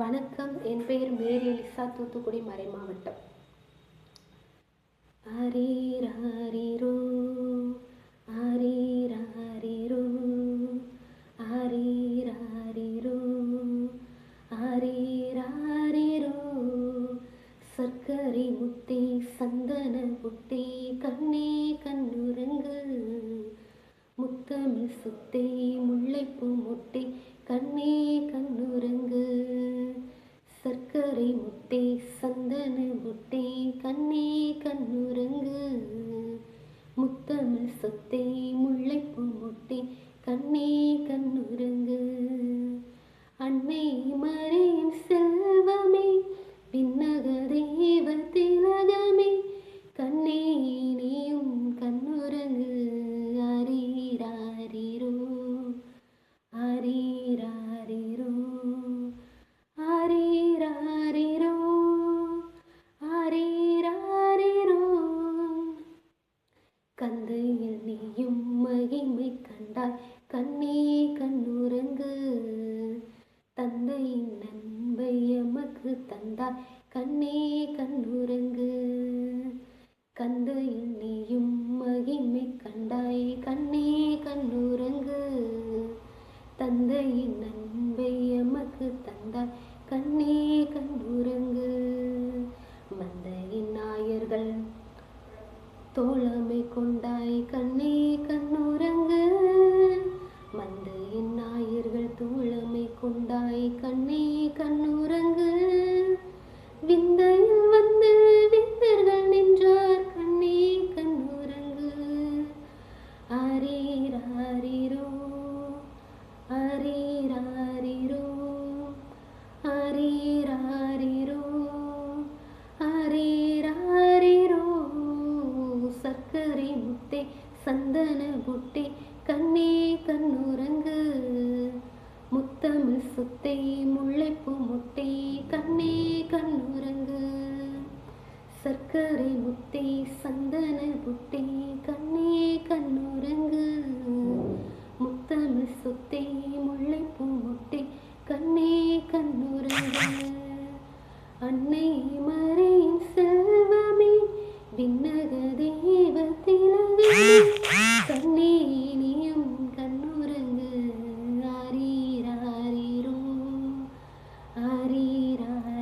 வணக்கம். என் பெயர் மேரி எலிசா தூத்துக்குடி மறை மாவட்டம். அரீராரிரோ அரீராரிரோ அரீராரிரோ அரீராரிரோ சர்க்கரை முத்தி சந்தன புட்டே கண்ணே கண்ணுரங்கு. முத்தமிழ் சுத்தே முல்லைப்பூ முட்டி கண்ணே கண்ணு சர்க்கரை முட்டே சந்தன முட்டே கண்ணே கண்ணுறங்கு முத்தமிழ் சொத்தே முல்லைப்பூ முட்டே கண்ணே கண்ணுறங்கு அன்னை மறையின் செல் கந்தையில் நீயும் மகிமை கண்டாய். கண்ணே கண்ணுறங்கு. தந்தையின் நண்பை எமக்கு தந்தாய். கண்ணே கண்ணுறங்கு. கந்தையில் நீயும் மகிமை கண்டாய். கண்ணே கண்ணுறங்கு. தந்தையின் நன்மை தோழமை கொண்டாய் கண்ணே கண்ணுரங்கு. மந்தையின் நாயர்கள் தோழமை கொண்டாய் கண்ணே கண்ணு சர்க்கரை முட்டை சந்தன புட்டை கண்ணே கண்ணுரங்கு. முத்தமிழ் சொத்தை முல்லைப்பூ முட்டை கண்ணே கண்ணுரங்கு. சர்க்கரை முட்டை சந்தன புட்டை கண்ணே கண்ணுரங்கு. முத்தமிழ் சொத்தை முல்லைப்பூ முட்டை கண்ணே கண்ணுரங்கு. அன்னை மறையின் Yeah.